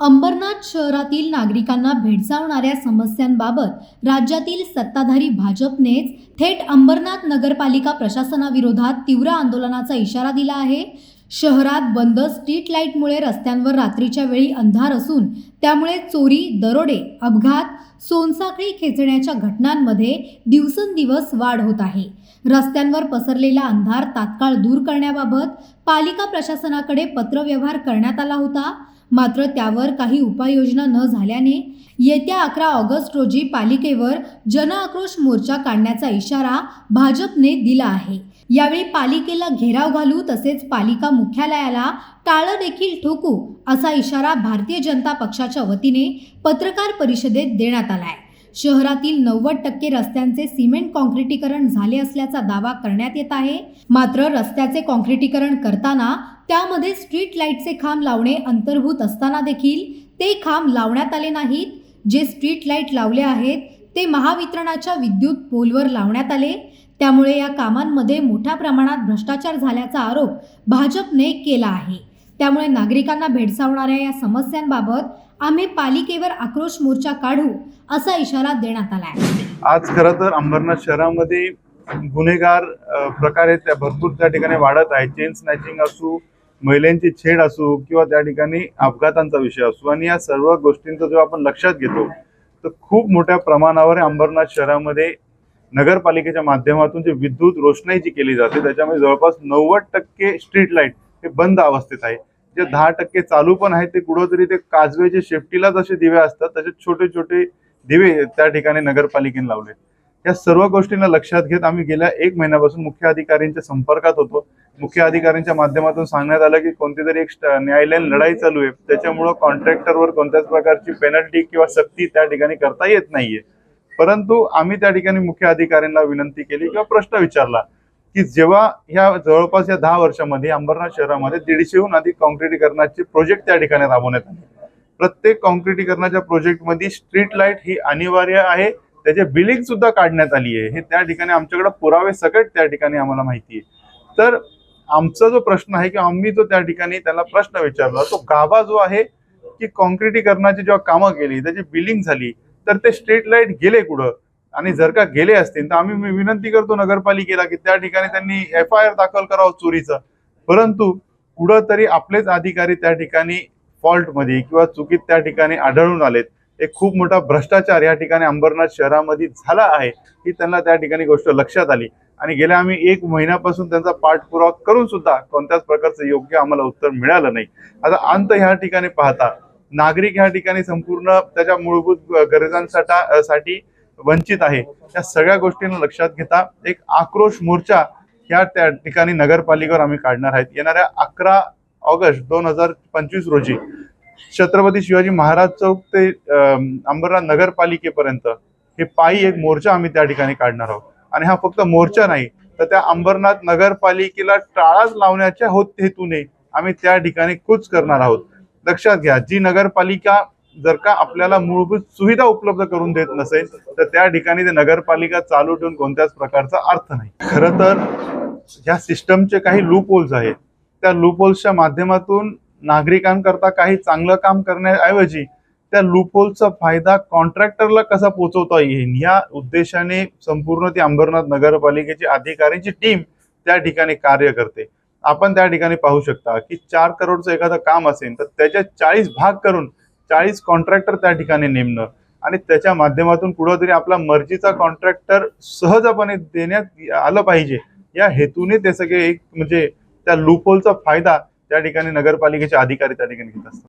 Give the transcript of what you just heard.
अंबरनाथ शहरातील नागरिकांना भेडसावणाऱ्या समस्यांबाबत राज्यातील सत्ताधारी भाजपनेच थेट अंबरनाथ नगरपालिका प्रशासनाविरोधात तीव्र आंदोलनाचा इशारा दिला आहे. शहरात बंद स्ट्रीट लाईटमुळे रस्त्यांवर रात्रीच्या वेळी अंधार असून त्यामुळे चोरी दरोडे अपघात सोनसाखळी खेचण्याच्या घटनांमध्ये दिवसेंदिवस वाढ होत आहे. रस्त्यांवर पसरलेला अंधार तात्काळ दूर करण्याबाबत पालिका प्रशासनाकडे पत्रव्यवहार करण्यात आला होता. मात्र त्यावर काही उपाययोजना न झाल्याने येत्या अकरा ऑगस्ट रोजी पालिकेवर जनआक्रोश मोर्चा काढण्याचा इशारा भाजपने दिला आहे. यावेळी पालिकेला घेराव घालू तसेच पालिका मुख्यालयाला टाळं देखील ठोकू असा इशारा भारतीय जनता पक्षाच्या वतीने पत्रकार परिषदेत देण्यात आलाय शहरातील नव्वद टक्के रस्त्यांचे सिमेंट कॉन्क्रिटीकरण झाले असल्याचा दावा करण्यात येत आहे. मात्र रस्त्याचे कॉन्क्रिटीकरण करताना त्यामध्ये स्ट्रीट लाईटचे खांब लावणे अंतर्भूत असताना देखील ते खांब लावण्यात आले नाहीत. जे स्ट्रीट लाइट लावले आहेत ते महावितरणाच्या विद्युत पोलवर लावण्यात आले. त्यामुळे या कामांमध्ये मोठ्या प्रमाणात भ्रष्टाचार झाल्याचा आरोप भाजपने केला आहे. त्यामुळे नागरिकांना भेडसावणाऱ्या या समस्यांबाबत आम्ही पालिकेवर आक्रोश मोर्चा काढू असा इशारा देण्यात आला आहे आज खरं तर अंबरनाथ शहरामध्ये गुन्हेगार प्रकारे त्या भरपूर त्या ठिकाणी वाढत आहे. चेन स्नॅचिंग असू महिलांची छेड असू किंवा त्या ठिकाणी अपघातांचा विषय असू आणि या सर्व गोष्टींचं जेव्हा आपण लक्षात घेतो तर खूप मोठ्या प्रमाणावर अंबरनाथ शहरामध्ये नगरपालिकेच्या माध्यमातून जी विद्युत रोषणाई जी केली जाते त्याच्यामध्ये जवळपास नव्वद टक्के स्ट्रीट लाइट हे बंद अवस्थेत आहे. जे दहा टक्के चालू पण आहे ते कुठंतरी ते काजवेचे शेफ्टीला जसे दिवे असतात तसे छोटे छोटे दिवे त्या ठिकाणी नगरपालिकेने लावले या सर्व गोष्टींना लक्षात घेत आम्ही गेल्या एक महिन्यापासून मुख्य अधिकाऱ्यांच्या संपर्कात होतो. मुख्य अधिकाऱ्यांच्या माध्यमातून सांगण्यात आलं की कोणती तरी एक न्यायालयीन लढाई चालू आहे. त्याच्यामुळं कॉन्ट्रॅक्टरवर कोणत्याच प्रकारची पेनल्टी किंवा सक्ती त्या ठिकाणी करता येत नाहीये. परंतु आम्ही त्या ठिकाणी मुख्य अधिकाऱ्यांना विनंती केली किंवा प्रश्न विचारला. की जेव्हा ह्या जवळपास या दहा वर्षामध्ये अंबरनाथ शहरामध्ये दीडशेहून अधिक कॉन्क्रिटीकरणाचे प्रोजेक्ट त्या ठिकाणी राबवण्यात आले. प्रत्येक कॉन्क्रिटीकरणाच्या प्रोजेक्टमध्ये स्ट्रीट लाइट ही अनिवार्य आहे. त्याचे बिलिंग सुद्धा काढण्यात आली आहे. हे त्या ठिकाणी आमच्याकडे पुरावे सकट त्या ठिकाणी आम्हाला माहिती आहे. तर आमचा जो प्रश्न आहे की आम्ही जो त्या ठिकाणी त्याला प्रश्न विचारला तो गाभा जो आहे की कॉन्क्रिटीकरणाची जेव्हा कामं केली त्याची बिलिंग झाली तर ते स्ट्रीट लाइट गेले कुठं? आणि जर का गेले असतील तर आम्ही मी विनंती करतो नगरपालिकेला की त्या ठिकाणी त्यांनी एफ आय आर दाखल करावं चोरीचं. परंतु कुठंतरी आपलेच अधिकारी त्या ठिकाणी फॉल्टमध्ये किंवा चुकीत त्या ठिकाणी आढळून आलेत. एक खूप मोठा भ्रष्टाचार या ठिकाणी अंबरनाथ शहरामध्ये झाला आहे ही त्यांना त्या ठिकाणी गोष्ट लक्षात आली. आणि गेल्या आम्ही एक महिन्यापासून त्यांचा पाठपुरावा करून सुद्धा कोणत्याच प्रकारचं योग्य आम्हाला उत्तर मिळालं नाही. आता अंत ह्या ठिकाणी पाहता नागरिक ह्या ठिकाणी संपूर्ण त्याच्या मूलभूत गरजांसाठी साठी वंचित आहे. या सगळ्या गोष्टींना लक्षात घेता एक आक्रोश मोर्चा या त्या ठिकाणी नगरपालिकेवर आम्ही काढणार आहेत. येणाऱ्या अकरा ऑगस्ट दोन हजार पंचवीस रोजी छत्रपती शिवाजी महाराज चौक ते अंबरनाथ नगरपालिकेपर्यंत हे पायी एक मोर्चा आम्ही त्या ठिकाणी काढणार आहोत. आणि हा फक्त मोर्चा नाही तर त्या अंबरनाथ नगरपालिकेला टाळाच लावण्याच्या होत हेतूने आम्ही त्या ठिकाणी कूच करणार आहोत. लक्षात घ्या जी नगरपालिका जर का आपल्याला मूलभूत सुविधा उपलब्ध करून देत नसेल तर त्या ठिकाणी ते नगरपालिका चालू ठेवून कोणत्याच प्रकारचा अर्थ नाही. खरं तर ह्या सिस्टमचे काही लूपहोल्स आहेत. त्या लूपहोल्सच्या माध्यमातून नागरिकांकरता काही चांगलं काम करण्याऐवजी त्या लूपहोलचा फायदा कॉन्ट्रॅक्टरला कसा पोहोचवता येईल या उद्देशाने संपूर्ण ती अंबरनाथ नगरपालिकेची अधिकाऱ्यांची टीम त्या ठिकाणी कार्य करते. आपण त्या ठिकाणी पाहू शकता की चार करोडचं एखादं काम असेल तर त्याच्या चाळीस भाग करून चाळीस कॉन्ट्रॅक्टर त्या ठिकाणी नेमणं. आणि त्याच्या माध्यमातून कुठंतरी आपला मर्जीचा कॉन्ट्रॅक्टर सहजपणे देण्यात आलं पाहिजे. या हेतूने ते सगळे एक म्हणजे त्या लूपहोलचा फायदा त्या ठिकाणी नगरपालिकेचे अधिकारी त्या ठिकाणी घेत असतात.